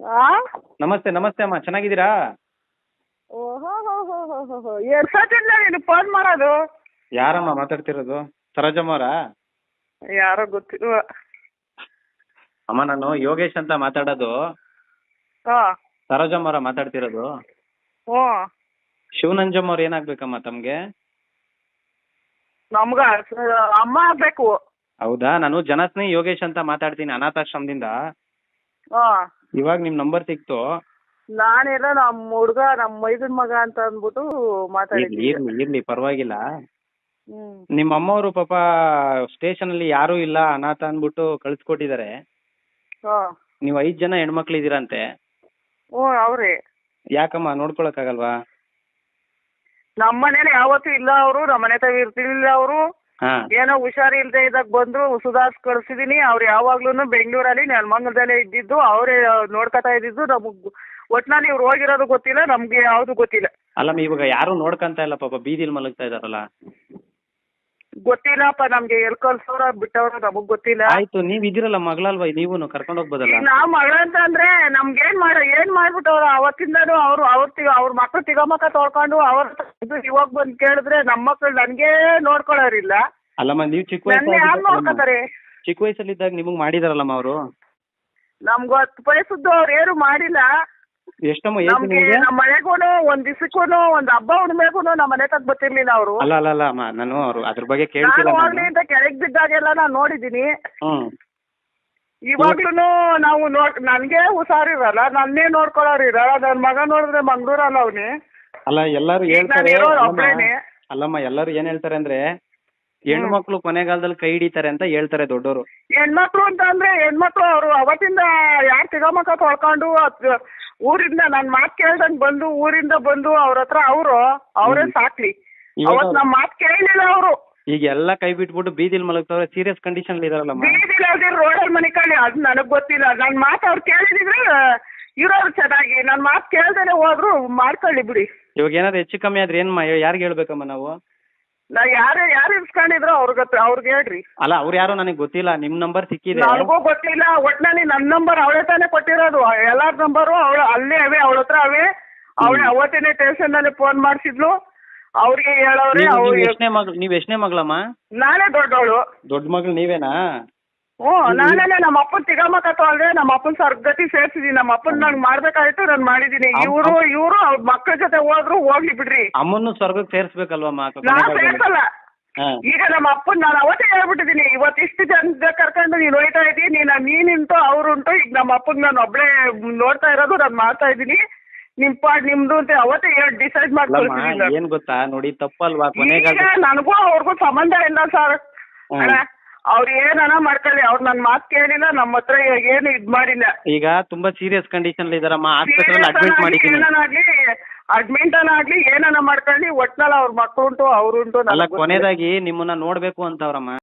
ಆ? ನಮಸ್ತೆ ನಮಸ್ತೆ ಅಮ್ಮ. ಚೆನ್ನಾಗಿದ್ದೀರಾ? ಓಹೋ ಹೋ ಹೋ ಹೋ ಹೋ ಹೋ. ಎಷ್ಟು ಸತಿಂದ ನೀನು ಫೋನ್ ಮಾಡೋದು? ಯಾರಮ್ಮ ಮಾತಾಡ್ತಿರೋದು? ಸರೋಜಮ್ಮ ಅವರಾ ಯಾರೋ ಗೊತ್ತಿಲ್ವ. ಅಮ್ಮ ನಾನು ಯೋಗೇಶ್ ಅಂತ ಮಾತಾಡೋದು. ಹಾ ಸರೋಜಮ್ಮ ಅವರ ಮಾತಾಡ್ತಿರೋದು. ಹ್ಞೂ ಶಿವನಂಜಮ್ಮ ಅವ್ರು ಏನಾಗ್ಬೇಕಮ್ಮ ತಮ್ಗೆ? ನಮ್ಗ ಅಮ್ಮ ಆಗಬೇಕು. ಹೌದಾ? ನಾನು ಜನಸ್ನೇಹಿ ಯೋಗೇಶ್ ಅಂತ ಮಾತಾಡ್ತೀನಿ ಅನಾಥಾಶ್ರಮದಿಂದ. ಹಾಂ ಇವಾಗ ನಿಮ್ ನಂಬರ್ ಸಿಕ್ತು. ನಾನೆಲ್ಲ ನಮ್ಮ ಹುಡುಗ ನಮ್ಮ ಮೈದನ್ ಮಗ ಅಂತ ಅಂದ್ಬಿಟ್ಟು ಇರ್ಲಿ ಮಾತಾಡಿದ್ವಿ ಇರ್ಲಿ ಇರ್ಲಿ ಪರವಾಗಿಲ್ಲ. ನಿಮ್ ನಿಮ್ಮ ಅಮ್ಮವರು ಪಾಪ ಸ್ಟೇಷನ್ ಅಲ್ಲಿ ಯಾರು ಇಲ್ಲ ಅನಾಥ ಅಂದ್ಬಿಟ್ಟು ಕಳ್ಸ್ಕೊಟ್ಟಿದ್ದಾರೆ ಹಾ. ನೀವು ಐದ್ ಜನ ಹೆಣ್ಮಕ್ಳಿದ್ದೀರಂತೆ ಓ ಅವ್ರಿ. ಯಾಕಮ್ಮ ನೋಡ್ಕೊಳಕ್ಕಾಗಲ್ವಾ ನಮ್ಮ ಮನೇಲಿ ಯಾವತ್ತೂ ಇಲ್ಲ ಅವರು ನಮ್ಮನೆ ಮನೆ ತಾವ ಇರ್ತಿರ್ಲಿಲ್ಲ ಅವರು. ಏನೋ ಹುಷಾರಿಲ್ದೆ ಇದ್ದಾಗ ಬಂದ್ರು ಸುಧಾರ್ಸ್ ಕಳ್ಸಿದೀನಿ. ಅವ್ರು ಯಾವಾಗ್ಲೂ ಬೆಂಗಳೂರಲ್ಲಿ ನೆಲಮಂಗಲದಲ್ಲೇ ಇದ್ದಿದ್ದು ಅವರೇ ನೋಡ್ಕೊತಾ ಇದ್ದಿದ್ದು. ನಮಗ್ ಒಟ್ನಲ್ಲಿ ಇವ್ರು ಹೋಗಿರೋದು ಗೊತ್ತಿಲ್ಲ ನಮ್ಗೆ ಯಾವ್ದು ಗೊತ್ತಿಲ್ಲ. ಅಲ್ಲಮ್ಮ ಇವಾಗ ಯಾರು ನೋಡ್ಕಂತ ಇಲ್ಲ ಪಾಪ ಬೀದಿಲ್ ಮಲಗ್ತಾ ಇದಾರಲ್ಲ. ಗೊತ್ತಿಲ್ಲಪ್ಪ ನಮ್ಗೆ ಎಲ್ ಕಳ್ಸೋರ ಬಿಟ್ಟವ್ರ ನಮಗ್ ಗೊತ್ತಿಲ್ಲ. ಆಯ್ತು ನೀವ್ ಇದೀರಲ್ಲ ಮಗಳಲ್ವಾ ನೀವುನು ಕರ್ಕೊಂಡ್ ಹೋಗ್ಬೋದಲ್ಲ? ಈಗ ನಾವ್ ಮಗಳ ಅಂತ ಅಂದ್ರೆ ನಮ್ಗೆ ಏನ್ ಮಾಡ ಏನ್ ಮಾಡ್ಬಿಟ್ಟವ್ರ ಅವತ್ತಿಂದಾನು ಅವ್ರು ಅವ್ರ ತಿಗ ಅವ್ರ ಮಕ್ಳು ತಿಗಮಕ ತೊಳ್ಕೊಂಡು ಅವ್ರ ಇವಾಗ ಬಂದ್ ಕೇಳಿದ್ರೆ ನಮ್ಮ ಮಕ್ಳು ನನ್ಗೆ ನೋಡ್ಕೊಳ್ಳೋರಿಲ್ಲ ಅಲ್ಲಮ್ಮ ನೀವು ಚಿಕ್ಕ ನನ್ನ ಯಾರು ನೋಡ್ಕೊತಾರೆ? ವಯಸ್ಸಲ್ಲಿ ಚಿಕ್ಕ ವಯಸ್ಸಲ್ಲಿದ್ದಾಗ ನಿಮಗ್ ಮಾಡಿದಾರಲ್ಲಮ್ಮ ಅವರು? ನಮ್ಗ ಹತ್ತು ಅವ್ರು ಏನು ಮಾಡಿಲ್ಲ. ಎಷ್ಟಮ್ಮ ಏಜ್ ನಮ್ಗೆ ನಿಮ್ಗೆ? ನಮ್ಮ ಮನೆಗೂನು ಒಂದ್ ದಿವಸಕ್ಕೂನು ಒಂದ್ ಹಬ್ಬ ಹುಣ್ಣಿಮೆಗೂನು ನಮ್ಮ ಮನೆ ತಗ ಬರ್ತಿರ್ಲಿಲ್ಲ ಅವರು. ಅಲ್ಲ ಅಲ್ಲ ಅಲ್ಲ ಅಮ್ಮ ನಾನು ಅವ್ರು ಅದ್ರ ಬಗ್ಗೆ ನಾನು ಕೇಳ್ತಿಲ್ಲ ಹೋಗ್ಲಿ ನಾನು ಅಂತ ಕೆಳಗ್ ಬಿದ್ದಾಗೆಲ್ಲ ನಾನು ನೋಡಿದೀನಿ ಹ್ಮ್. ಇವಾಗ್ಲೂ ನಾವು ನೋಡ್ ನನ್ಗೆ ಹುಷಾರಿರಲ್ಲ ನನ್ನೇ ನೋಡ್ಕೊಳ್ಳೋರು ಇರಲ್ಲ ನನ್ ಮಗ ನೋಡಿದ್ರೆ ಮಂಗ್ಳೂರಲ್ಲ ಅವ್ನಿ. ಅಲ್ಲ ಎಲ್ಲಾರು ಈಗ ನಾನು ಹೇಳ್ತಾರೆ ಇರೋರು ಅಲ್ಲಮ್ಮ, ಒಬ್ಳೇನೆ. ಅಲ್ಲಮ್ಮ ಎಲ್ಲಾರು ಏನ್ ಹೇಳ್ತಾರೆ ಅಂದ್ರೆ ಹೆಣ್ಮಕ್ಳು ಕೊನೆಗಾಲದಲ್ಲಿ ಕೈ ಹಿಡಿತಾರೆ ಅಂತ ಹೇಳ್ತಾರೆ ದೊಡ್ಡವರು ಹೆಣ್ಮಕ್ಳು ಅಂತ ಅಂದ್ರೆ ಹೆಣ್ಮಕ್ಳು ಅವರು ಅವತ್ತಿಂದ ಯಾರ್ ತಿಗಮಕ ತೊಳ್ಕೊಂಡು ಅದ್ ಊರಿಂದ ನನ್ ಮಾತ್ ಕೇಳ್ದಂಗ್ ಬಂದು ಊರಿಂದ ಬಂದು ಅವ್ರ ಹತ್ರ ಅವರು ಅವರೇ ಸಾಕ್ಲಿ. ಇವಾಗ- ಅವತ್ ನಮ್ ಮಾತ್ ಕೇಳಿಲ್ಲ ಅವರು. ಈಗ ಎಲ್ಲಾ ಕೈ ಬಿಟ್ಬಿಟ್ಟು ಬೀದಿಲ್ ಮಲಗ್ತಾವ್ರೆ ಸೀರಿಯಸ್ ಕಂಡೀಷನ್ ಇದಾರಲ್ಲಮ್ಮ ಬೀದಿಲಾದ್ರೆ ರೋಡಲ್ಲಿ ಮನೆ ಕಾಣಿ ಅದು ನನಗ್ ಗೊತ್ತಿಲ್ಲ. ನನ್ ಮಾತು ಅವ್ರು ಕೇಳಿದಿದ್ರೆ ಇರೋರು ಚೆನ್ನಾಗಿ. ನನ್ ಮಾತು ಕೇಳ್ದೇನೆ ಹೋದ್ರು ಮಾಡ್ಕೊಳ್ಳಿ ಬಿಡಿ. ಇವಾಗ ಏನಾದ್ರು ಹೆಚ್ಚು ಕಮ್ಮಿ ಆದ್ರೆ ಏನ್ ಯಾರಿಗೆ ಹೇಳ್ಬೇಕಮ್ಮ ನಾವು? ನಾ ಯಾರು ಯಾರು ಇರ್ಸ್ಕೊಂಡಿದ್ರು ಅವ್ರಿಗೆ ಅವ್ರಿಗೆ ಹೇಳ್ರಿ. ಅಲ್ಲ ಅವ್ರು ಯಾರು ನನಗೆ ಗೊತ್ತಿಲ್ಲ ನಿಮ್ ನಂಬರ್ ಸಿಕ್ಕಿದೆ. ನನಗೂ ಗೊತ್ತಿಲ್ಲ ಒಟ್ನಲ್ಲಿ ನನ್ನ ನಂಬರ್ ಅವಳೇ ತಾನೇ ಕೊಟ್ಟಿರೋದು. ಎಲ್ಲಾರ ನಂಬರು ಅವಳು ಅಲ್ಲೇ ಅವೇ ಅವಳ ಹತ್ರ ಅವೇ. ಅವಳೆ ಅವತ್ತೇನೆ ಸ್ಟೇಷನ್ನಲ್ಲಿ ಫೋನ್ ಮಾಡಿಸಿದ್ಲು. ಅವ್ರಿಗೆ ಹೇಳವ್ರೆ ನೀವು ಅವ್ರು ಎಷ್ಟನೇ ಮಗಳು ನೀವ್ ಎಷ್ಟನೇ ಮಗಳಮ್ಮ? ನಾನೇ ದೊಡ್ಡವಳು. ದೊಡ್ಡ ಮಗಳು ನೀವೇನಾ? ಹ್ಞೂ ನಾನೇನೆ ನಮ್ಮ ಅಪ್ಪನ ತಿಗಮಕ ತೊಳ್ದೆ ನಮ್ಮ ಅಪ್ಪನ ಸರ್ಗತಿ ಸೇರ್ಸಿದೀನಿ. ನಮ್ಮ ಅಪ್ಪನ ನಂಗೆ ಮಾಡ್ಬೇಕಾಯ್ತು ನಾನು ಮಾಡಿದೀನಿ. ಇವರು ಇವರು ಅವ್ರ ಮಕ್ಕಳ ಜೊತೆ ಹೋದ್ರು ಹೋಗ್ಲಿ ಬಿಡ್ರಿ. ಅಮ್ಮನ್ನು ಸ್ವರ್ಗಕ್ಕೆ ಸೇರ್ಸ್ಬೇಕಲ್ವಮ್ಮ ನಾ ಕೊನೆಗಾಲದಲ್ಲಿ? ಸೇರ್ಸಲ್ಲ. ಈಗ ನಮ್ಮ ಅಪ್ಪನ್ ನಾನು ಅವತ್ತೇ ಹೇಳ್ಬಿಟ್ಟಿದೀನಿ. ಇವತ್ತು ಇಷ್ಟು ಜನ ಕರ್ಕೊಂಡು ನೀನು ಹೋಯ್ತಾ ಇದ್ದೀನಿ ನೀನು ನೀನುಂಟು ಅವ್ರುಂಟು ಈಗ ನಮ್ಮ ಅಪ್ಪನ ನಾನು ಒಬ್ಳೇ ನೋಡ್ತಾ ಇರೋದು ನಾನು ಮಾಡ್ತಾ ಇದೀನಿ ನಿಮ್ ಪಾಡ್ ನಿಮ್ದು ಅಂತ ಅವತ್ತೇ ಹೇಳಿ ಡಿಸೈಡ್ ಮಾಡ್ಕೊಳ್ತೀನಿ ಏನ್ ಗೊತ್ತಾ? ನೋಡಿ ತಪ್ಪಲ್ವಾ? ನನಗೂ ಅವ್ರಿಗೂ ಸಂಬಂಧ ಇಲ್ಲ ಸರ್. ಅವ್ರು ಏನನ ಮಾಡ್ಕೊಳ್ಳಿ ಅವ್ರು ನನ್ನ ಮಾತು ಕೇಳಿಲ್ಲ ನಮ್ಮ ಹತ್ರ ಏನು ಇದ್ ಮಾಡಿಲ್ಲ. ಈಗ ತುಂಬಾ ಸೀರಿಯಸ್ ಕಂಡೀಷನ್ ಇದಾರಮ್ಮ ಹಾಸ್ಪಿಟಲ್ ಅಡ್ಮಿಟ್ ಮಾಡಿದ್ದೀನಿ. ಏನಾಗ್ಲಿ ಅಡ್ಮಿಂಟನ್ ಆಗ್ಲಿ ಏನನ ಮಾಡ್ಕೊಳ್ಳಿ ಒಟ್ನಲ್ಲಿ ಅವ್ರ ಮಕ್ಕಳುಂಟು ಅವ್ರುಂಟು ಅಲ್ಲ. ಕೊನೆದಾಗಿ ನಿಮ್ಮನ್ನ ನೋಡ್ಬೇಕು ಅಂತವ್ರಮ್ಮ.